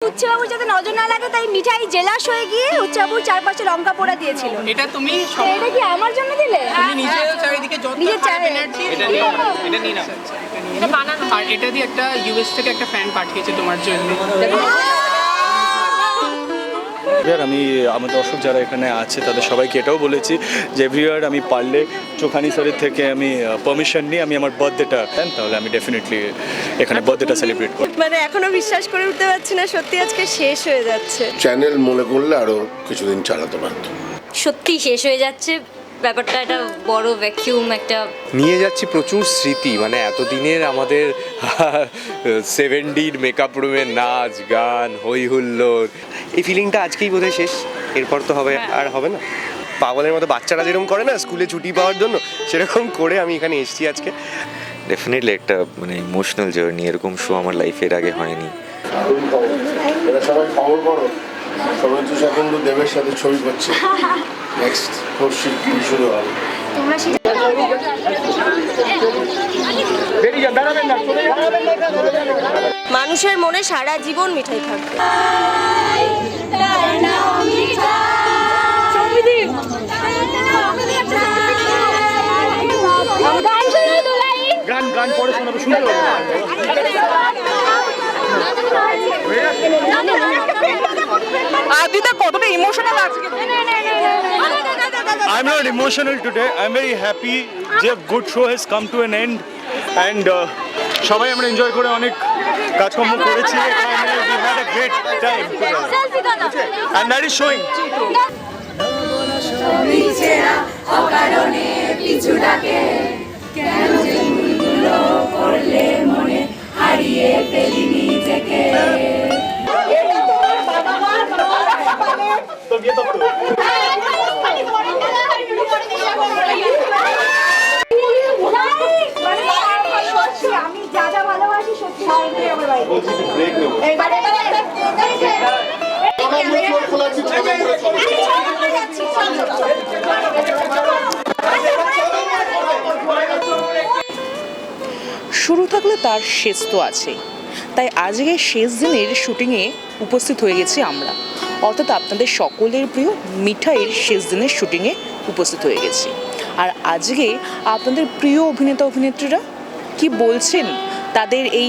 উচ্চবাবুর যাতে নজর না লাগে তাই মিঠাই জেলাস হয়ে গিয়ে উচ্চবাবুর চারপাশে লঙ্কা পোড়া দিয়েছিল। এটা তুমি সব- এটা কি আমার জন্য দিলে? তুমি নিজের চারিদিকে যত নিজের খারাপ চারি- এনার্জি এটা নিয়ে নাও, এটা নিয়ে নাও। এটা বানানো আর এটা দিয়ে একটা ইউএস থেকে একটা ফ্যান পাঠিয়েছে তোমার জন্য। এবার আমি আমার দর্শক যারা এখানে আছে তাদের সবাইকে এটাও বলেছি যে এভরিওয়ার আমি পারলে চোখানি স্যারের থেকে আমি পারমিশন নিই আমি আমার বার্থডেটা দেন তাহলে আমি ডেফিনেটলি এখানে বার্থডেটা সেলিব্রেট করব। মানে এখনও বিশ্বাস করে উঠতে পারছি না সত্যি আজকে শেষ হয়ে যাচ্ছে। চ্যানেল মনে করলে আরও কিছুদিন চালাতে পারতো। সত্যি শেষ হয়ে যাচ্ছে। ব্যাপারটা একটা বড় ভ্যাকিউম একটা নিয়ে যাচ্ছি প্রচুর স্মৃতি মানে এতদিনের আমাদের সেভেন্টির মেকআপ রুমের নাচ গান হই হুল্লোড়। এই ফিলিংটা আজকেই বোধহয় শেষ। এরপর তো হবে আর হবে না। পাগলের মতো বাচ্চারা যেরকম করে না স্কুলে ছুটি পাওয়ার জন্য সেরকম করে আমি এখানে এসেছি আজকে। ডেফিনেটলি একটা মানে ইমোশনাল জার্নি এরকম শো আমার লাইফের আগে হয়নি। সবাই খবর করো। সবাই দেবের সাথে ছবি করছে। নেক্সট শুরু হবে তোমরা সেটা মানুষের মনে সারা জীবন মিঠাই থাকবে। গান শুনে তো লাইন গান গান পরে শোনাবো শুনতে আদিতা কতটা ইমোশনাল আজকে I'm not emotional today. I'm very happy. যে good show has come to an end and সবাই আমরা এনজয় করে অনেক কাজকর্ম করেছি। এখানে অ্যান্ড দ্যাট ইজ শোয়িং আমি যা যা ভালোবাসি সত্যি শুরু থাকলে তার শেষ তো আছেই। তাই আজকে শেষ দিনের শুটিংয়ে উপস্থিত হয়ে গেছি আমরা। অর্থাৎ আপনাদের সকলের প্রিয় মিঠাইয়ের শেষ দিনের শুটিংয়ে উপস্থিত হয়ে গেছি। আর আজকে আপনাদের প্রিয় অভিনেতা অভিনেত্রীরা কি বলছেন তাদের এই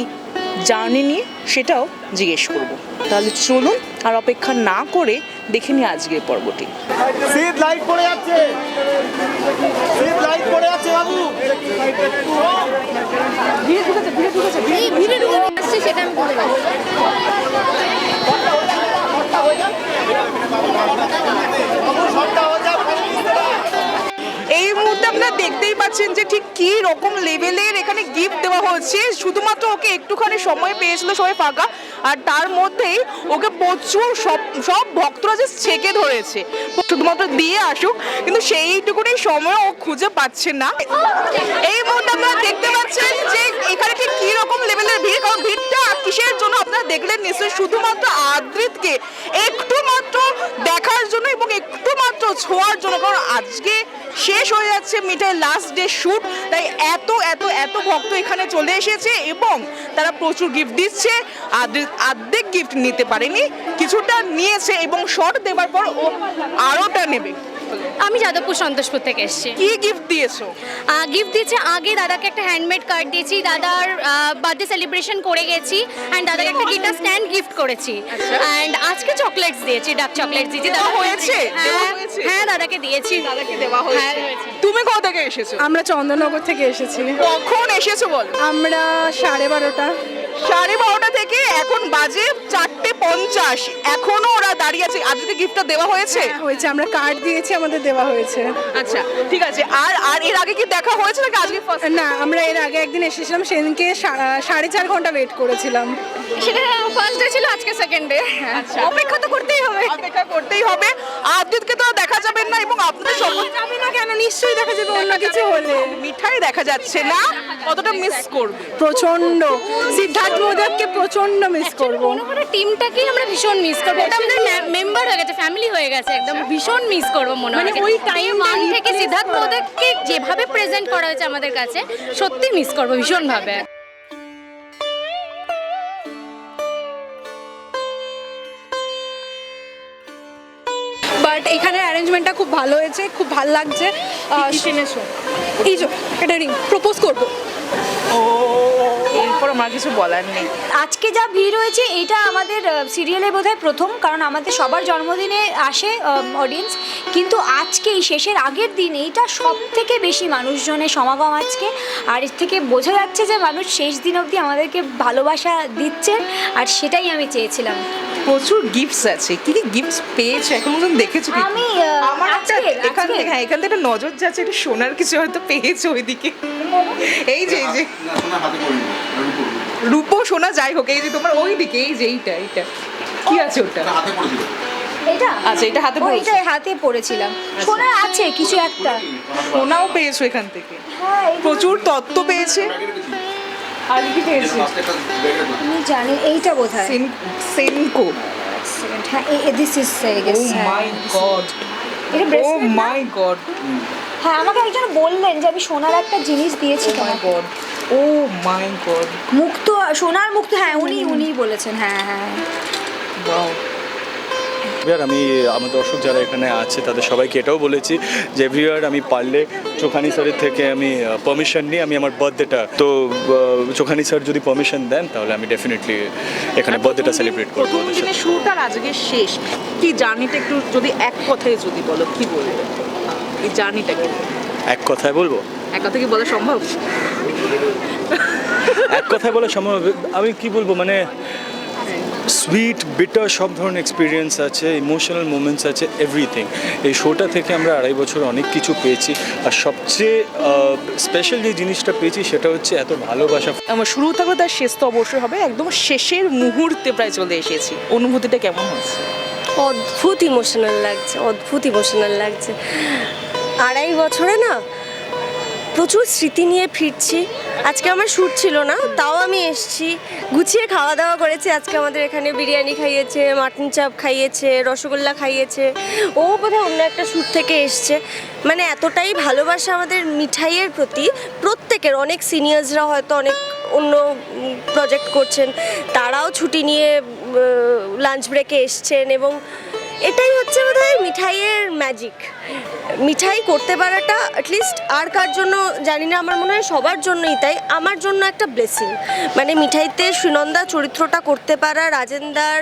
জার্নি নিয়ে সেটাও জিজ্ঞেস করব। তাহলে চলুন আর অপেক্ষা না করে দেখে নিই আজকের পর্বটি। সিট লাইট পড়ে যাচ্ছে। সিট লাইট পড়ে যাচ্ছে বাবু। এই ভিড়ে ঢুকে আসছে সেটা আমি বলে দেবো আপনারা দেখতেই পাচ্ছেন যে ঠিক কি রকম লেভেলের এখানে গিফট দেওয়া হচ্ছে। শুধুমাত্র ওকে একটুখানি সময় পেয়েছিল, সবাই ফাঁকা। আর তার মধ্যেই ওকে প্রচুর সব সব ভক্তরা যে ছেকে ধরেছে। শুধুমাত্র দিয়ে আসুক, কিন্তু সেইটুকুনি সময় ও খুঁজে পাচ্ছে না। এই মুহূর্তে আপনারা দেখতে পাচ্ছেন যে এখানে ঠিক কি রকম লেভেলের ভিড়, কারণ ভিড়টা কিসের জন্য আপনারা দেখলেন নিশ্চয়ই শুধুমাত্র আদ্রিতকে। একটু মাত্র দেখার জন্য এবং একটু মাত্র ছোঁয়ার জন্য, কারণ আজকে শেষ হয়ে যাচ্ছে মিঠাই লাস্ট ডে শ্যুট তাই এত এত এত ভক্ত এখানে চলে এসেছে এবং তারা প্রচুর গিফট দিচ্ছে। আর্ধেক- গিফট নিতে পারেনি, কিছুটা নিয়েছে এবং শর্ট দেওয়ার পর ও আরোটা নেবে। আমি যাদবপুর সন্তোষপুর থেকে এসেছি। কি গিফট দিয়েছ? গিফট দিয়েছি আগে দাদাকে একটা হ্যান্ডমেড কার্ড দিয়েছি দাদার বার্থডে সেলিব্রেশন করে গেছি অ্যান্ড দাদাকে একটা গিটার স্ট্যান্ড গিফট করেছি। অ্যান্ড আজকে চকলেটস দিয়েছি ডার্ক চকলেটস দিয়েছি দাদা হয়েছে? হ্যাঁ, হয়েছে? হ্যাঁ দাদাকে দিয়েছি। দাদাকে দেওয়া হয়েছে। হ্যাঁ, হয়েছে। তুমি কোথা থেকে এসেছ? আমরা চন্দননগর থেকে এসেছি। কখন এসেছ বল? আমরা সাড়ে বারোটা। সাড়ে বারোটা থেকে এখন বাজে চারটে পঞ্চাশ। এখনও ওরা দাঁড়িয়ে আছে। আজকে গিফটটা দেওয়া হয়েছে? হয়েছে। আমরা কার্ড দিয়েছি আমাদের দেওয়া হয়েছে। আচ্ছা ঠিক আছে। আর আর এর আগে কি দেখা হয়েছে নাকি আজকে না আমরা এর আগে একদিন এসেছিলাম সেদিনকে সাড়ে চার ঘণ্টা ওয়েট করেছিলাম। সেটা ফার্স্ট ডে ছিল আজকে সেকেন্ড ডে আচ্ছা। অপেক্ষা তো করতেই হবে। অপেক্ষা করতেই হবে। আদিতকে তো দেখা যাবে না এবং আপনাদের সকল যাবে না কেন? নিশ্চয়ই দেখা যাবে অন্য কিছু হলে। মিঠাই দেখা যাচ্ছে না। কতটা মিস করবে? প্রচণ্ড সিদ্ধার্থ রাজ প্রচণ্ড মিস করব। মনোহরা টিমটাকে আমরা ভীষণ মিস করব। এটা আমাদের মেম্বার হয়ে গেছে ফ্যামিলি হয়ে গেছে একদম ভীষণ মিস করব মনোহরা মানে ওই টাইম ওয়ান থেকে সিদ্ধার্থ মোদককে যেভাবে প্রেজেন্ট করা হয়েছে আমাদের কাছে সত্যি মিস করব ভীষণভাবে। বাট এখানে অ্যারেঞ্জমেন্টটা খুব ভালো হয়েছে খুব ভালো লাগছে। এই যে একটা রিং প্রপোজ করব। ও এরপর আমার কিছু বলার নেই। আজকে যা ভিড় হয়েছে এটা আমাদের সিরিয়ালে বোধহয় প্রথম কারণ আমাদের সবার জন্মদিনে আসে অডিয়েন্স কিন্তু আজকে এই শেষের আগের দিন এইটা সব থেকে বেশি মানুষজনের সমাগম আজকে। আর এর থেকে বোঝা যাচ্ছে যে মানুষ শেষ দিন অবধি আমাদেরকে ভালোবাসা দিচ্ছেন আর সেটাই আমি চেয়েছিলাম। প্রচুর গিফটস আছে। কি কি গিফটস পেয়েছ? এখন পর্যন্ত দেখেছ কি? আমি, আমার এখান থেকে হ্যাঁ এখান থেকে একটা নজর যাচ্ছে একটু সোনার কিছু হয়তো পেয়েছ ওইদিকে। এই যে এই যে। রূপো সোনা যাই হোক এই যে তোমার ওই দিকে এই যে এইটা এইটা। কি আছে ওটা? এটা আচ্ছা, এটা হাতে ও, পরেছো? এটা হাতে পড়েছিলাম। সোনা আছে কিছু একটা। সোনাও পেয়েছ এখান থেকে। হ্যাঁ প্রচুর তত্ত্ব পেয়েছে। আর কি পেয়েছে? আমি জানি এইটা বোধহয়। সেন- সেনকো। হ্যাঁ this is oh my god oh my god হ্যাঁ আমাকে একজন বললেন যে আমি সোনার একটা জিনিস দিয়েছি ও মাই তোমাকে। গড ও মাই গড মুক্ত সোনার মুক্ত হ্যাঁ উনি উনি বলেছেন হ্যাঁ হ্যাঁ। এবার আমি আমার দর্শক যারা এখানে আছে তাদের সবাইকে এটাও বলেছি যে এভরিয়ার আমি পারলে চোখানি স্যারের থেকে আমি পারমিশন নিই আমি আমার বার্থডেটা তো চোখানি স্যার যদি পারমিশন দেন তাহলে আমি ডেফিনেটলি এখানে বার্থডেটা সেলিব্রেট করব প্রথম দিনের শুরুটা আজকে শেষ কি জার্নিটা একটু যদি এক কথায় যদি বলো কি বলবে? এই জার্নিটা কি? এক কথায় বলব? এক কথা কি বলা সম্ভব? এক কথায় বলা সম্ভব? হবে। আমি কি বলব মানে সুইট বিটার সব ধরনের এক্সপিরিয়েন্স আছে ইমোশনাল মোমেন্টস আছে এভরিথিং এই শোটা থেকে আমরা আড়াই বছর অনেক কিছু পেয়েছি। আর সবচেয়ে স্পেশাল যে জিনিসটা পেয়েছি সেটা হচ্ছে এত ভালোবাসা। আমার শুরু থাকলে তার শেষ তো অবশ্যই হবে একদম শেষের মুহূর্তে প্রায় চলে এসেছি। অনুভূতিটা কেমন হয়েছে? অদ্ভুত ইমোশনাল লাগছে অদ্ভুত ইমোশনাল লাগছে। আড়াই বছরে না প্রচুর স্মৃতি নিয়ে ফিরছি। আজকে আমার শ্যুট ছিল না, তাও আমি এসছি। গুছিয়ে খাওয়া দাওয়া করেছি। আজকে আমাদের এখানে বিরিয়ানি খাইয়েছে, মাটন চাপ খাইয়েছে, রসগোল্লা খাইয়েছে। ও বোধহয় অন্য একটা শ্যুট থেকে এসছে। মানে এতটাই ভালোবাসা আমাদের মিঠাইয়ের প্রতি। প্রত্যেকের, অনেক সিনিয়র্সরা হয়তো অনেক অন্য প্রজেক্ট করছেন। তারাও ছুটি নিয়ে লাঞ্চ ব্রেকে এসছেন এবং এটাই হচ্ছে বোধহয় মিঠাইয়ের ম্যাজিক মিঠাই করতে পারাটা অ্যাটলিস্ট আর কার জন্য জানি না, আমার মনে হয় সবার জন্যই তাই। আমার জন্য একটা ব্লেসিং মানে মিঠাইতে সুনন্দা চরিত্রটা করতে পারা, রাজেন্দার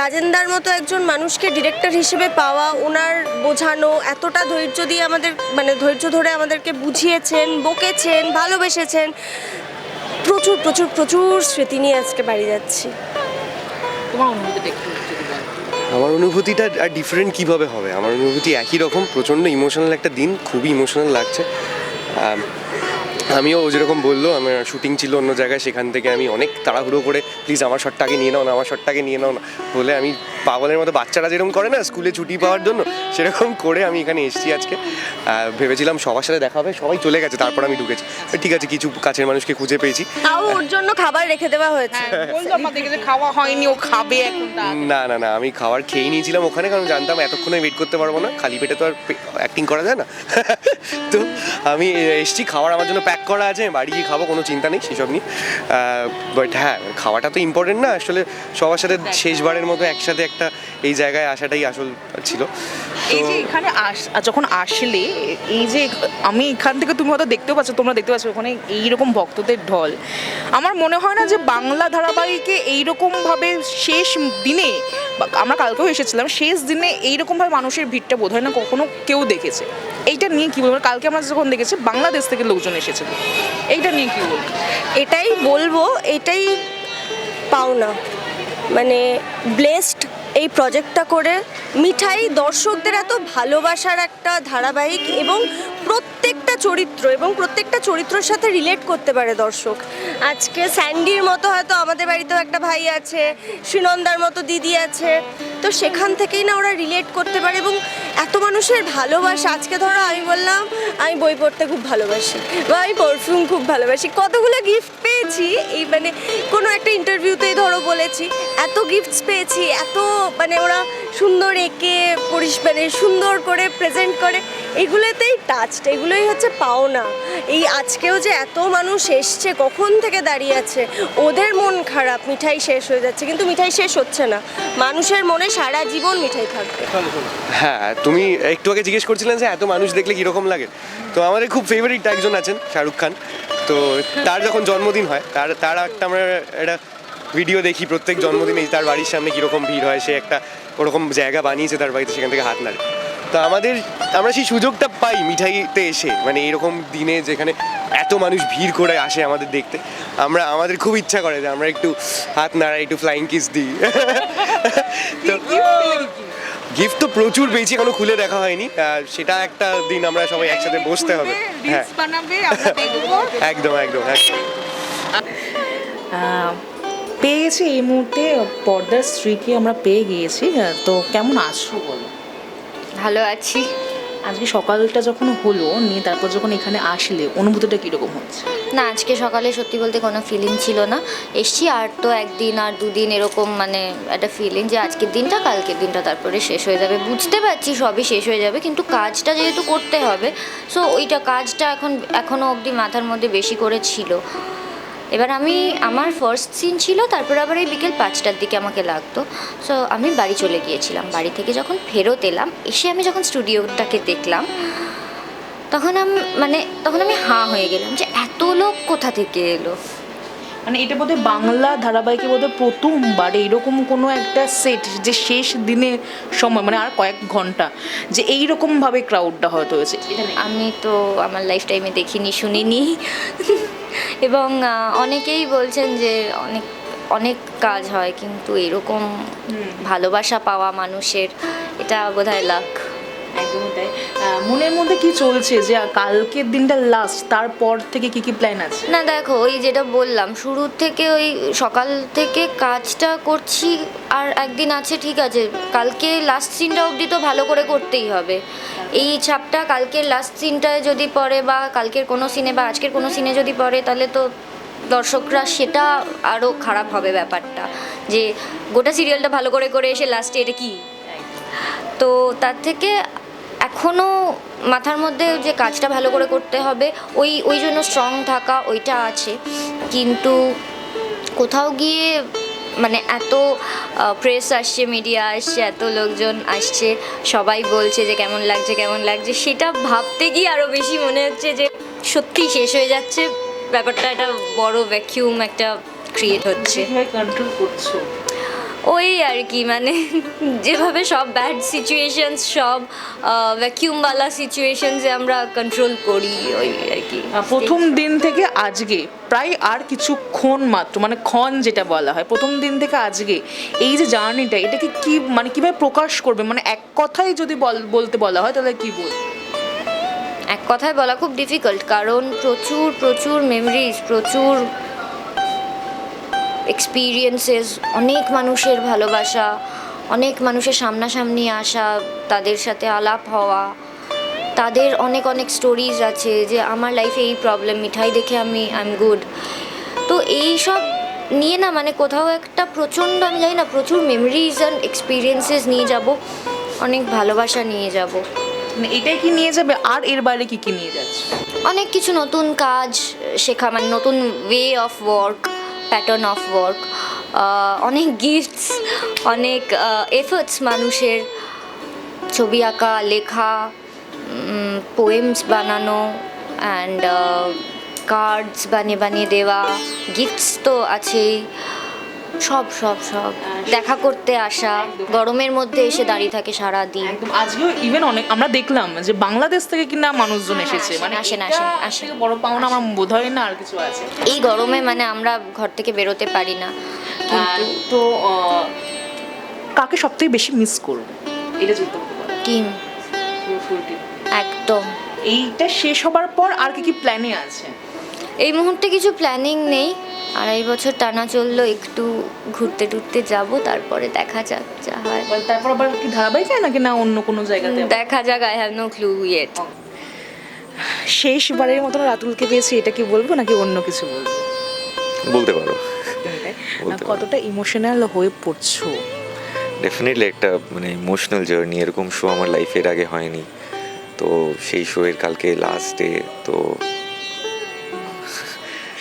রাজেন্দার মতো একজন মানুষকে ডিরেক্টর হিসেবে পাওয়া ওনার বোঝানো, এতটা ধৈর্য দিয়ে আমাদের মানে ধৈর্য ধরে আমাদেরকে বুঝিয়েছেন, বকেছেন, ভালোবেসেছেন। প্রচুর প্রচুর প্রচুর স্মৃতি নিয়ে আজকে বাড়ি যাচ্ছি। তোমার অনুভূতিটা একটু আমার অনুভূতিটা আর ডিফারেন্ট কীভাবে হবে? আমার অনুভূতি একই রকম, প্রচণ্ড ইমোশনাল একটা দিন, খুবই ইমোশনাল লাগছে। আমিও ও যেরকম বলল আমার শুটিং ছিল অন্য জায়গায় সেখান থেকে আমি অনেক তাড়াহুড়ো করে প্লিজ আমার শটটাকে নিয়ে নাও না আমার শটটাকে নিয়ে নাও না। বলে আমি পাগলের মতো বাচ্চারা যেরকম করে না স্কুলে ছুটি পাওয়ার জন্য সেরকম করে আমি এখানে এসেছি আজকে। ভেবেছিলাম সবার সাথে দেখা হবে সবাই চলে গেছে তারপর আমি ঢুকেছি। ঠিক আছে কিছু কাছের মানুষকে খুঁজে পেয়েছি। তাও ওর জন্য খাবার রেখে দেওয়া হয়েছে। বলল আমাদেরকে যে খাওয়া হয়নি ও খাবে না না না আমি খাবার খেয়ে নিয়েছিলাম ওখানে কারণ জানতাম এতক্ষণে ওয়েট করতে পারব না খালি পেটে তো আর অ্যাক্টিং করা যায় না। তো আমি এসছি খাবার আমার জন্য প্যাক করা আছে বাড়ি গিয়ে খাব কোনো চিন্তা নেই সেসব নিয়ে। বাট হ্যাঁ খাওয়াটা তো ইম্পর্টেন্ট না আসলে সবার সাথে শেষবারের মতো একসাথে একটা এই জায়গায় আসাটাই আসল ছিল। এই যে এখানে আস যখন আসলে এই যে আমি এখান থেকে তুমি হয়তো দেখতেও পাচ্ছ তোমরা দেখতে পাচ্ছ ওখানে এইরকম ভক্তদের ঢল। আমার মনে হয় না যে বাংলা ধারাবাহিকে এইরকমভাবে শেষ দিনে আমরা কালকেও এসেছিলাম শেষ দিনে এইরকমভাবে মানুষের ভিড়টা বোধ হয় না কখনো কেউ দেখেছে। এইটা নিয়ে কী বলব? কালকে আমরা যখন দেখেছি, বাংলাদেশ থেকে লোকজন এসেছে এইটা নিয়ে কী বলব? এটাই বলব, এটাই পাওনা। মানে ব্লেসড এই প্রজেক্টটা করে মিঠাই দর্শকদের এত ভালোবাসার একটা ধারাবাহিক এবং প্রত্যেকটা চরিত্র এবং প্রত্যেকটা চরিত্রের সাথে রিলেট করতে পারে দর্শক। আজকে স্যান্ডির মতো হয়তো আমাদের বাড়িতেও একটা ভাই আছে, সুনন্দার মতো দিদি আছে। তো সেখান থেকেই না ওরা রিলেট করতে পারে এবং এত মানুষের ভালোবাসা, আজকে ধরো আমি বললাম, আমি বই পড়তে খুব ভালোবাসি বা আমি পারফিউম খুব ভালোবাসি। কতগুলো গিফট পেয়েছি, এই মানে কোনো একটা ইন্টারভিউতেই ধরো বলেছি। এত গিফটস পেয়েছি, এত মানে ওরা সুন্দর এঁকে পরিষ- সুন্দর করে প্রেজেন্ট করে, এগুলোতেই টাচটা এগুলোই হচ্ছে পাওনা। এই আজকেও যে এত মানুষ এসছে, কখন থেকে দাঁড়িয়ে আছে? ওদের মন খারাপ, মিঠাই শেষ হয়ে যাচ্ছে, কিন্তু মিঠাই শেষ হচ্ছে না। মানুষের মনে সারা জীবন মিঠাই থাকবে। হ্যাঁ তুমি একটু আগে জিজ্ঞেস করছিলেন যে এত মানুষ দেখলে কীরকম লাগে? তো আমাদের খুব ফেভারিট একজন আছেন, শাহরুখ খান। তো তার যখন জন্মদিন হয়, তার তার একটা আমরা একটা ভিডিও দেখি প্রত্যেক জন্মদিনেই তার বাড়ির সামনে কীরকম ভিড় হয় সে একটা ওরকম জায়গা বানিয়েছে তার বাড়িতে সেখান থেকে হাত নাড়ে। তো আমাদের আমরা সেই সুযোগটা পাই মিঠাইতে এসে মানে এরকম দিনে যেখানে এত মানুষ ভিড় করে আসে আমাদের দেখতে। আমরা আমাদের খুব ইচ্ছা করে যে আমরা একটু হাত নাড়াই একটু ফ্লাইং কিস দিই। তো গিফট তো প্রচুর পেয়েছি এখনও খুলে দেখা হয়নি। সেটা একটা দিন আমরা সবাই একসাথে বসতে হবে। হ্যাঁ। একদম একদম একদম। পেয়ে গেছি এই মুহূর্তে পর্দার স্ত্রীকে আমরা পেয়ে গিয়েছি। তো কেমন আছো বলো? ভালো আছি। আজকে সকালটা যখন হলো নিয়ে তারপর যখন এখানে আসলে অনুভূতিটা কীরকম হচ্ছে? না আজকে সকালে সত্যি বলতে কোনো ফিলিং ছিল না। এসছি আর তো একদিন আর দুদিন এরকম মানে একটা ফিলিং যে আজকের দিনটা কালকের দিনটা তারপরে শেষ হয়ে যাবে। বুঝতে পারছি সবই শেষ হয়ে যাবে কিন্তু কাজটা যেহেতু করতে হবে সো ওইটা কাজটা এখন এখনও অবধি মাথার মধ্যে বেশি করে ছিল। এবার আমি আমার ফার্স্ট সিন ছিল তারপর আবার এই বিকেল পাঁচটার দিকে আমাকে লাগতো। সো আমি বাড়ি চলে গিয়েছিলাম। বাড়ি থেকে যখন ফেরত এলাম এসে আমি যখন স্টুডিওটাকে দেখলাম তখন আমি মানে তখন আমি হাঁ হয়ে গেলাম যে এত লোক কোথা থেকে এলো? মানে এটা বোধহয় বাংলা ধারাবাহিকে বোধহয় প্রথমবার এইরকম কোনো একটা সেট যে শেষ দিনের সময় মানে আর কয়েক ঘণ্টা যে এইরকমভাবে ক্রাউডটা হয়তো হয়েছে। আমি তো আমার লাইফ টাইমে দেখিনি শুনিনি। এবং অনেকেই বলছেন যে অনেক অনেক কাজ হয় কিন্তু এরকম ভালোবাসা পাওয়া মানুষের এটা বোধহয় লাখ। একদমই তাই। মনের মধ্যে কি চলছে যে কালকের দিনটা লাস্ট তারপর থেকে কি কি প্ল্যান আছে? না, দেখো, ওই যেটা বললাম শুরুর থেকে ওই সকাল থেকে কাজটা করছি আর একদিন আছে, ঠিক আছে, কালকে লাস্ট সিনটা অবধি তো ভালো করে করতেই হবে। এই ছাপটা কালকের লাস্ট সিনটায় যদি পড়ে বা কালকের কোনো সিনে বা আজকের কোনো সিনে যদি পড়ে, তাহলে তো দর্শকরা সেটা আরও খারাপ হবে ব্যাপারটা। যে গোটা সিরিয়ালটা ভালো করে করে এসে লাস্টে এটা কি? তো তার থেকে এখনও মাথার মধ্যে যে কাজটা ভালো করে করতে হবে, ওই ওই জন্য স্ট্রং থাকা ওইটা আছে। কিন্তু কোথাও গিয়ে মানে এত প্রেস আসছে মিডিয়া আসছে, এত লোকজন আসছে, সবাই বলছে যে কেমন লাগছে কেমন লাগছে, সেটা ভাবতে গিয়ে আরও বেশি মনে হচ্ছে যে সত্যি শেষ হয়ে যাচ্ছে। ব্যাপারটা একটা বড় ভ্যাকিউম একটা ক্রিয়েট হচ্ছে। কন্ট্রোল করছ। ওই আর কি মানে যেভাবে সব ব্যাড সিচুয়েশনস সব ভ্যাকিউমওয়ালা সিচুয়েশনসে আমরা কন্ট্রোল করি ওই আর কি। প্রথম দিন থেকে আজকে প্রায় আর কিছুক্ষণ মাত্র মানে ক্ষণ যেটা বলা হয় প্রথম দিন থেকে আজকে এই যে জার্নিটা এটাকে কি মানে কীভাবে প্রকাশ করবে? মানে এক কথাই যদি বল- বলতে বলা হয় তাহলে কি বল? এক কথায় বলা খুব ডিফিকাল্ট কারণ প্রচুর প্রচুর মেমরিজ প্রচুর এক্সপিরিয়েন্সেস অনেক মানুষের ভালোবাসা অনেক মানুষের সামনাসামনি আসা তাদের সাথে আলাপ হওয়া তাদের অনেক অনেক স্টোরিজ আছে যে আমার লাইফে এই প্রবলেম মিঠাই দেখে আমি আই এম গুড তো এই সব নিয়ে না মানে কোথাও একটা প্রচণ্ড আমি জানি না প্রচুর মেমরিজ অ্যান্ড এক্সপিরিয়েন্সেস নিয়ে যাব অনেক ভালোবাসা নিয়ে যাব। মানে এটাই কি নিয়ে যাবে? আর এর বাইরে কি কি নিয়ে যাচ্ছে? অনেক কিছু নতুন কাজ শেখা মানে নতুন way of work pattern of work অনেক গিফটস অনেক এফার্টস মানুষের। ছবি আঁকা, লেখা পোয়েমস বানানো অ্যান্ড কার্ডস বানিয়ে বানিয়ে দেওয়া। গিফটস তো আছেই। সব সব সব। দেখা করতে আসা গরমের মধ্যে এসে দাঁড়িয়ে থাকে সারা দিন একদম। আজকেও ইভেন অনেক আমরা দেখলাম যে বাংলাদেশ থেকে কিনা মানুষজন হ্যাঁ, এসেছে। মানে আসেন, এটা আসেন, আসেন। থেকে বড় পাওনা আমার বোধ হয় না আর কিছু আছে। এই গরমে মানে আমরা ঘর থেকে বেরোতে পারি না। তো কাকে সবথেকে বেশি মিস করব? এটা যদি টিম। একদম। এইটা শেষ হবার পর আর কি কি প্ল্যানে আছে? এই মুহূর্তে কিছু প্ল্যানিং নেই। আড়াই বছর টানা চলল একটু ঘুরতে টুরতে যাব তারপরে দেখা যাক যা হয়। তারপর আবার কি ধারাবাহিক নাকি না অন্য কোনো জায়গাতে? দেখা যাক I have no clue yet শেষবারের মতন রাতুলকে পেয়েছি এটা কি বলব নাকি অন্য কিছু বলব? বলতে পারো। বলতে পারো। কতটা ইমোশনাল হয়ে পড়ছো? ডেফিনেটলি একটা মানে ইমোশনাল জার্নি এরকম শো আমার লাইফের আগে হয়নি। তো সেই শোয়ের কালকে লাস্ট ডে তো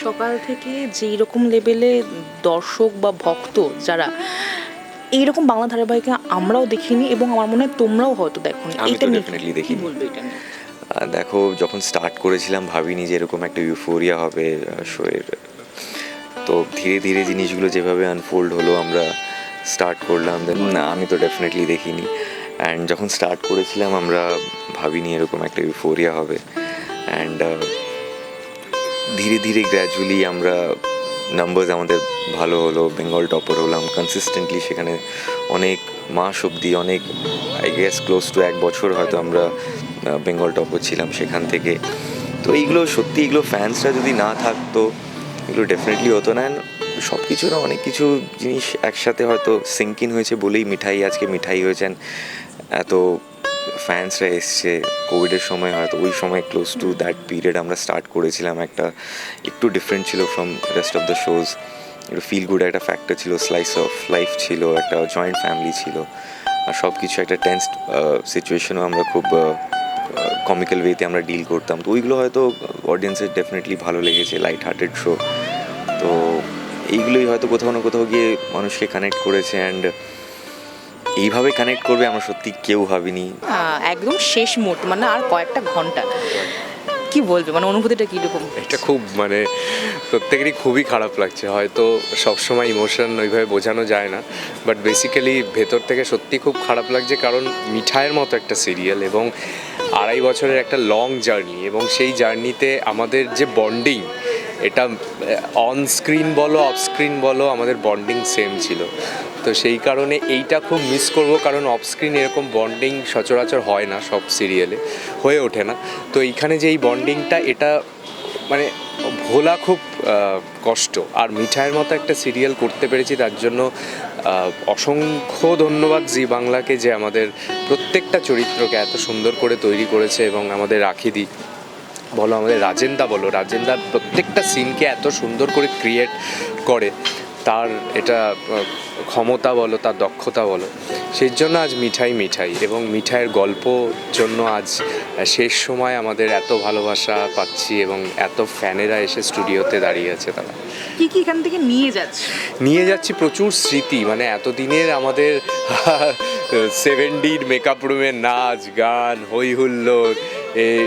সকাল থেকে যেই রকম লেভেলে দর্শক বা ভক্ত যারা এইরকম বাংলা ধারাবাহিকে আমরাও দেখিনি এবং আমার মনে হয় তোমরাও হয়তো দেখো আমি তো definitely দেখিনি। বলবে এটা দেখো যখন স্টার্ট করেছিলাম ভাবিনি যে এরকম একটা ইউফোরিয়া হবে শোয়ের। তো ধীরে ধীরে জিনিসগুলো যেভাবে আনফোল্ড হলো আমরা স্টার্ট করলাম দেন না আমি তো ডেফিনেটলি দেখিনি। অ্যান্ড যখন স্টার্ট করেছিলাম আমরা ভাবিনি এরকম একটা ইউফোরিয়া হবে। অ্যান্ড ধীরে ধীরে গ্র্যাজুয়ালি আমরা নাম্বারস আমাদের ভালো হলো বেঙ্গল টপার হলাম কনসিস্টেন্টলি সেখানে অনেক মাস অবধি, অনেক আই গেস ক্লোজ টু এক বছর হয়তো আমরা বেঙ্গল টপার ছিলাম সেখান থেকে। তো এইগুলো সত্যি এগুলো ফ্যান্সরা যদি না থাকতো, এগুলো ডেফিনেটলি হতো না। সব কিছু না অনেক কিছু জিনিস একসাথে হয়তো সিঙ্কিন হয়েছে বলেই মিঠাই আজকে মিঠাই হয়েছেন এত ফ্যান্সরা এসছে কোভিডের সময় হয়তো ওই সময় ক্লোজ টু দ্যাট পিরিয়ড আমরা স্টার্ট করেছিলাম একটা একটু ডিফারেন্ট ছিল from rest of the shows একটু ফিল গুড একটা ফ্যাক্টর ছিল স্লাইস অফ লাইফ ছিল, একটা জয়েন্ট ফ্যামিলি ছিল। আর সব কিছু একটা টেন্স সিচুয়েশনও আমরা খুব কমিক্যাল ওয়েতে আমরা ডিল করতাম। তো ওইগুলো হয়তো অডিয়েন্সের ডেফিনেটলি ভালো লেগেছে লাইট হার্টেড শো তো এইগুলোই হয়তো কোথাও না কোথাও গিয়ে মানুষকে কানেক্ট করেছে অ্যান্ড এইভাবে কানেক্ট করবে আমরা সত্যি কেউ ভাবিনি। একদম শেষ মুহূর্ত মানে আর কয়েকটা ঘণ্টা। কি বলবে মানে অনুভূতিটা কীরকম? এটা খুব মানে প্রত্যেকেরই খুবই খারাপ লাগছে হয়তো সবসময় ইমোশন ওইভাবে বোঝানো যায় না বাট বেসিক্যালি ভেতর থেকে সত্যি খুব খারাপ লাগছে কারণ মিঠাইয়ের মতো একটা সিরিয়াল এবং আড়াই বছরের একটা লং জার্নি এবং সেই জার্নিতে আমাদের যে বন্ডিং এটা অন স্ক্রিন বলো অফ স্ক্রিন বলো, আমাদের বন্ডিং সেম ছিল। তো সেই কারণে এইটা খুব মিস করব, কারণ অফ স্ক্রিন এরকম বন্ডিং সচরাচর হয় না সব সিরিয়ালে হয়ে ওঠে না। তো এইখানে যে এই বন্ডিংটা এটা মানে ভোলা খুব কষ্ট। আর মিঠাইয়ের মতো একটা সিরিয়াল করতে পেরেছি, তার জন্য অসংখ্য ধন্যবাদ জি বাংলাকে যে আমাদের প্রত্যেকটা চরিত্রকে এত সুন্দর করে তৈরি করেছে এবং আমাদের রাখি দিই বলো আমাদের রাজেন্দা বলো। রাজেন্দার প্রত্যেকটা সিনকে এত সুন্দর করে ক্রিয়েট করে। তার এটা ক্ষমতা বলো তার দক্ষতা বলো। সেই জন্য আজ মিঠাই মিঠাই এবং মিঠাইয়ের গল্প জন্য আজ শেষ সময় আমাদের এত ভালোবাসা পাচ্ছি এবং এত ফ্যানেরা এসে স্টুডিওতে দাঁড়িয়ে আছে তারা। কি কি এখান থেকে নিয়ে যাচ্ছে? নিয়ে যাচ্ছি প্রচুর স্মৃতি মানে এতদিনের আমাদের সেভেন্টির মেকআপ রুমের নাচ গান হই হুল্লোড়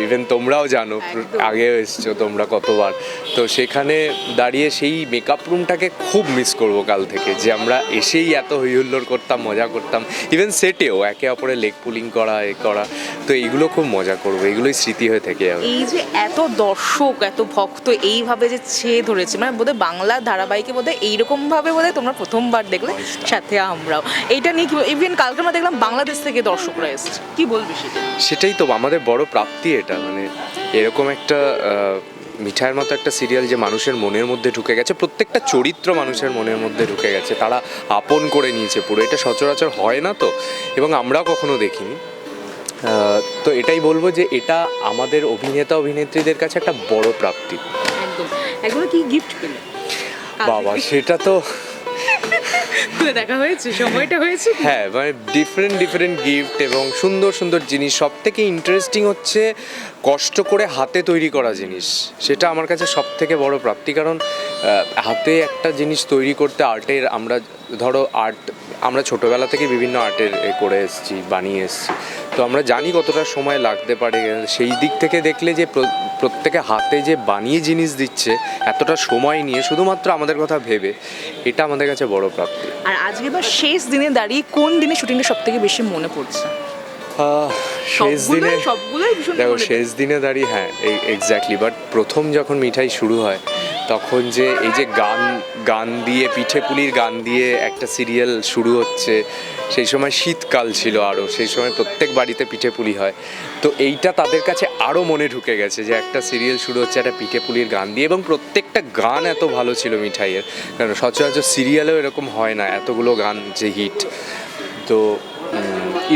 ইভেন তোমরাও জানো আগে আগেও এসছো তোমরা কতবার। তো সেখানে দাঁড়িয়ে সেই মেকআপ রুমটাকে খুব মিস করব কাল থেকে যে আমরা এসেই এত হৈহুল্লোর করতাম মজা করতাম। ইভেন সেটেও একে অপরে লেগ পুলিং করা এ করা। তো এইগুলো খুব মজা করব এগুলোই স্মৃতি হয়ে থেকে যাবে। এই যে এত দর্শক এত ভক্ত এইভাবে যে ছেয়ে ধরেছে মানে বোধহয় বাংলা ধারাবাহিকে বোধহয় এইরকম ভাবে বোধহয় তোমরা প্রথমবার দেখলে সাথে আমরাও। এইটা নিয়ে কি ইভেন কালকে আমরা দেখলাম বাংলাদেশ থেকে দর্শকরা এসেছে। কি বলবি সেটা? সেটাই তো আমাদের বড় প্রাপ্তি এটা মানে এরকম একটা মিঠাইয়ের মতো একটা সিরিয়াল যে মানুষের মনের মধ্যে ঢুকে গেছে প্রত্যেকটা চরিত্র মানুষের মনের মধ্যে ঢুকে গেছে তারা আপন করে নিয়েছে পুরো এটা সচরাচর হয় না তো এবং আমরাও কখনো দেখিনি। তো এটাই বলব যে এটা আমাদের অভিনেতা অভিনেত্রীদের কাছে একটা বড় প্রাপ্তি। একদম। এগুলো কি গিফট পেলে? বাবা সেটা তো দেখা হয়েছে সময়টা হয়েছে। হ্যাঁ মানে ডিফারেন্ট ডিফারেন্ট গিফট এবং সুন্দর সুন্দর জিনিস। সব থেকে ইন্টারেস্টিং হচ্ছে কষ্ট করে হাতে তৈরি করা জিনিস। সেটা আমার কাছে সব থেকে বড় প্রাপ্তি। কারণ হাতে একটা জিনিস তৈরি করতে আর্টের আমরা ধরো আর্ট আমরা ছোটোবেলা থেকে বিভিন্ন আর্টের এ করে এসেছি বানিয়ে এসেছি। তো আমরা জানি কতটা সময় লাগতে পারে। সেই দিক থেকে দেখলে যে প্রত্যেকে হাতে যে বানিয়ে জিনিস দিচ্ছে এতটা সময় নিয়ে শুধুমাত্র আমাদের কথা ভেবে এটা আমাদের কাছে বড় প্রাপ্তি। আর আজকে বা শেষ দিনে দাঁড়িয়ে কোন দিনে শুটিংটা সব থেকে বেশি মনে পড়ছে? শেষ দিনে দেখো শেষ দিনে দাঁড়িয়ে হ্যাঁ এক্স্যাক্টলি বাট প্রথম যখন মিঠাই শুরু হয় তখন যে এই যে গান গান দিয়ে, পিঠে পুলির গান দিয়ে একটা সিরিয়াল শুরু হচ্ছে, সেই সময় শীতকাল ছিল আরও সেই সময় প্রত্যেক বাড়িতে পিঠে পুলি হয়। তো এইটা তাদের কাছে আরও মনে ঢুকে গেছে যে একটা সিরিয়াল শুরু হচ্ছে, একটা পিঠে পুলির গান দিয়ে এবং প্রত্যেকটা গান এত ভালো ছিল মিঠাইয়ের। কারণ সচরাচর সিরিয়ালেও এরকম হয় না, এতগুলো গান যে হিট। তো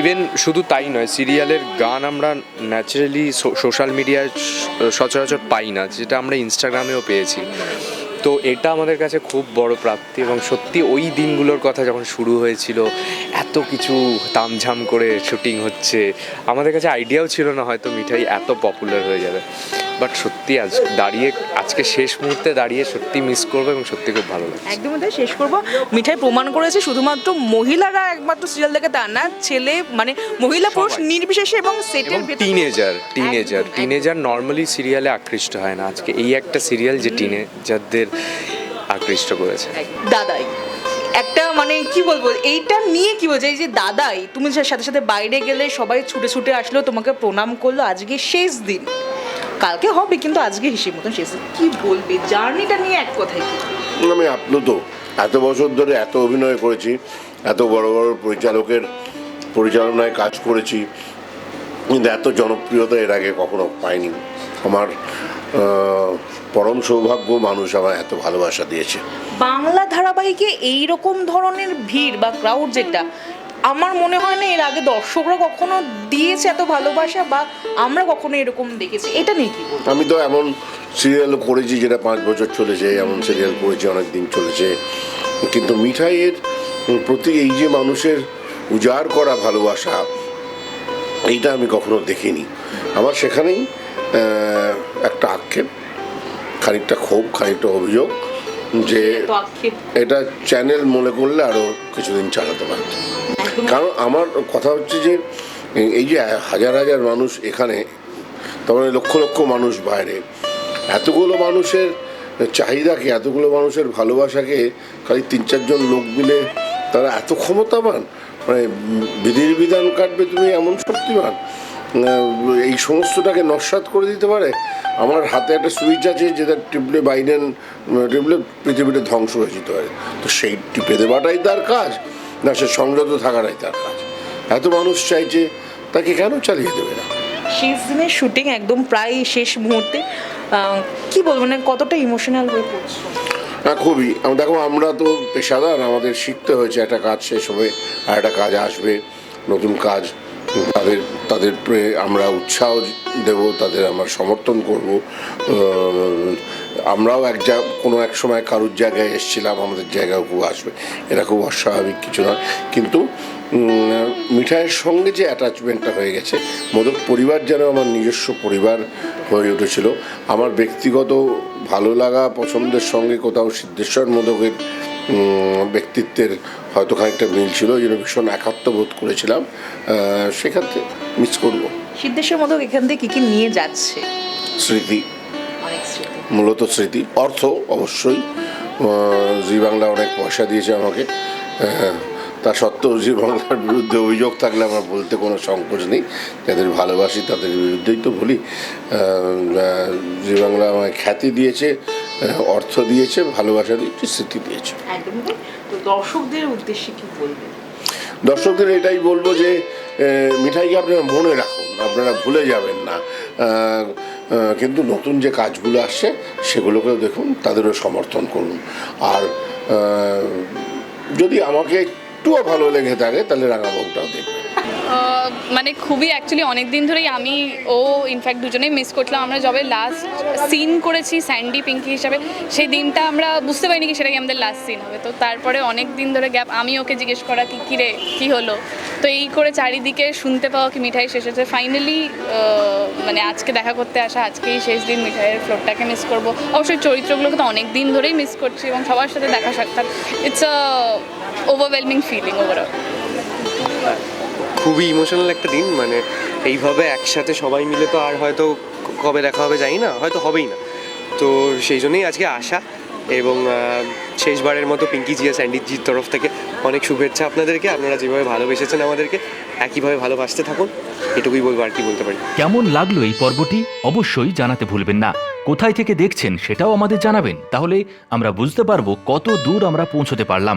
ইভেন শুধু তাই নয়, সিরিয়ালের গান আমরা ন্যাচারালি সোশ্যাল মিডিয়ায় সচরাচর পাই না, যেটা আমরা ইনস্টাগ্রামেও পেয়েছি। তো এটা আমাদের কাছে খুব বড় প্রাপ্তি এবং সত্যি ওই দিনগুলোর কথা যখন শুরু হয়েছিল, এত কিছু তামঝাম করে শুটিং হচ্ছে, আমাদের কাছে আইডিয়াও ছিল না হয়তো মিঠাই এত পপুলার হয়ে যাবে। বাট সত্যি আজ দাঁড়িয়ে আজকে শেষ মুহূর্তে দাঁড়িয়ে সত্যি মিস করব এবং সত্যি খুব ভালো লাগছে। একদমই তাই শেষ করব। মিঠাই প্রমাণ করেছে শুধুমাত্র মহিলারা একমাত্র সিরিয়াল দেখে তা না ছেলে মানে মহিলা পুরুষ নির্বিশেষে এবং এবং সেটের টিনেজার টিনেজার টিনেজার নর্মালি সিরিয়ালে আকৃষ্ট হয় না। আজকে এই একটা সিরিয়াল যে টিনেজারদের আকৃষ্ট করেছে। দাদাই। একটা মানে কি বলব এইটা নিয়ে কি বলছে এই যে দাদাই তুমি সাথে সাথে বাইরে গেলে সবাই ছুটে ছুটে আসলো তোমাকে প্রণাম করল আজকে শেষ দিন। কালকে হবে কিন্তু আজকে হিসেব মতন শেষ কি বলবি? জার্নিটা নিয়ে এক কথায় কি? আমি আপ্লুত এত বছর ধরে এত অভিনয় করেছি এত বড় বড় পরিচালকের পরিচালনায় কাজ করেছি কিন্তু এত জনপ্রিয়তা এর আগে কখনো পাইনি। আমার পরম সৌভাগ্য মানুষ আমার এত ভালোবাসা দিয়েছে। বাংলা ধারাবাহিকে এই রকম ধরনের ভিড় বা ক্রাউড যেটা আমার মনে হয় না এর আগে দর্শকরা কখনো দিয়েছে এত ভালোবাসা বা আমরা কখনো এরকম দেখেছি। এটা নিয়ে কি আমি তো এমন সিরিয়াল করেছি যেটা পাঁচ বছর চলেছে, এমন সিরিয়াল করেছি, অনেক দিন চলেছে। কিন্তু মিঠাইয়ের প্রতি এই যে মানুষের উজাড় করা ভালোবাসা, এইটা আমি কখনো দেখিনি। আমার সেখানেই একটা আক্ষেপ, খানিকটা ক্ষোভ, খানিকটা অভিযোগ যে এটা চ্যানেল মনে করলে আরও কিছুদিন চালাতে পারত। কারণ আমার কথা হচ্ছে যে এই- যে হাজার হাজার মানুষ এখানে তারপরে লক্ষ লক্ষ মানুষ বাইরে এতগুলো মানুষের চাহিদাকে এতগুলো মানুষের ভালোবাসাকে খালি তিন চারজন লোক মিলে তারা এত ক্ষমতাবান? মানে বিধির বিধান কাটবে তুমি এমন শক্তিমান? আহ, এই সমস্তটাকে নস্বাত করে দিতে পারে? আমার হাতে একটা সুইচ আছে যেটা টিপলে বাইডেন টিপলে পৃথিবীটা ধ্বংস হয়ে যেতে পারে। তো সেই টিপে দেওয়াটাই তার কাজ না সে সংযত থাকাটাই তার কাজ। এত মানুষ চাইছে তাকে কেন চালিয়ে দেবে না? শেষ দিনের শুটিং একদম প্রায় শেষ মুহূর্তে কি বলব মানে কতটা ইমোশনাল হয়ে পড়ছো? না খুবই। দেখো আমরা তো পেশাদার আমাদের শিখতে হয়েছে একটা কাজ শেষ হবে আর একটা কাজ আসবে নতুন কাজ তাদের তাদের আমরা উৎসাহ দেব, তাদের আমরা সমর্থন করব। আমরাও এক যা কোনো এক সময় কারুর জায়গায় এসেছিলাম, আমাদের জায়গায় কেউ আসবে। এটা খুব অস্বাভাবিক কিছু নয়। কিন্তু মিঠাইয়ের সঙ্গে যে অ্যাটাচমেন্টটা হয়ে গেছে, মোদক পরিবার যেন আমার নিজস্ব পরিবার হয়ে উঠেছিল। আমার ব্যক্তিগত ভালো লাগা, পছন্দের সঙ্গে কোথাও সিদ্ধেশ্বর মোদকের ব্যক্তিত্বের হয়তো খানিকটা মিল ছিল এই জন্য ভীষণ একাত্ম বোধ করেছিলাম। সেখান থেকে মিস করব। সিদ্ধেশ্বর মতো এখান থেকে কী কী নিয়ে যাচ্ছে? স্মৃতি। মূলত স্মৃতি। অর্থ অবশ্যই। জি বাংলা অনেক পয়সা দিয়েছে আমাকে। তা সত্ত্বেও জি বাংলার বিরুদ্ধে অভিযোগ থাকলে আমার বলতে কোনো সংকোচ নেই। যাদের ভালোবাসি তাদের বিরুদ্ধেই তো বলি। জি বাংলা আমায় খ্যাতি দিয়েছে। অর্থ দিয়েছে ভালোবাসা দিয়েছে স্মৃতি দিয়েছে। দর্শকদের উদ্দেশ্যে কি বলবে দর্শকদের এটাই বলব যে মিঠাইকে আপনারা মনে রাখুন আপনারা ভুলে যাবেন না। কিন্তু নতুন যে কাজগুলো আসছে সেগুলোকেও দেখুন তাদেরও সমর্থন করুন। আর যদি আমাকে একটুও ভালো লেগে থাকে তাহলে রাঙাবংটাও দেখবেন মানে খুবই অ্যাকচুয়ালি অনেক দিন ধরেই আমি, ও ইনফ্যাক্ট দুজনেই মিস করছিলাম। আমরা যবে লাস্ট সিন করেছি স্যান্ডি পিঙ্কি হিসাবে, সেই দিনটা আমরা বুঝতে পারিনি কি সেটা কি আমাদের লাস্ট সিন হবে। তো তারপরে অনেক দিন ধরে গ্যাপ আমি ওকে জিজ্ঞেস করা, কি, কী রে, কী হলো? তো এই করে চারিদিকে শুনতে পাওয়া কি মিঠাই শেষ হয়েছে। ফাইনালি মানে আজকে দেখা করতে আসা, আজকেই শেষ দিন মিঠাইয়ের ফ্লোরটাকে মিস করব। অবশ্যই চরিত্রগুলোকে তো অনেক দিন ধরেই মিস করছি এবং সবার সাথে দেখা সাক্ষাৎ। It's a overwhelming feeling overall খুবই ইমোশনাল একটা দিন মানে এইভাবে একসাথে সবাই মিলে তো আর হয়তো কবে দেখা হবে জানি না, হয়তো হবেই না। তো সেই জন্যই আজকে আসা এবং শেষবারের মতো পিঙ্কি জিয়া স্যান্ডিজির তরফ থেকে অনেক শুভেচ্ছা আপনাদেরকে, আপনারা যেভাবে ভালোবেসেছেন আমাদেরকে, একইভাবে ভালোবাসতে থাকুন, এটুকুই বলব আর কি বলতে পারি। কেমন লাগল এই পর্বটি? অবশ্যই জানাতে ভুলবেন না। কোথায় থেকে দেখছেন সেটাও আমাদের জানাবেন, তাহলে আমরা বুঝতে পারব কত দূর আমরা পৌঁছতে পারলাম।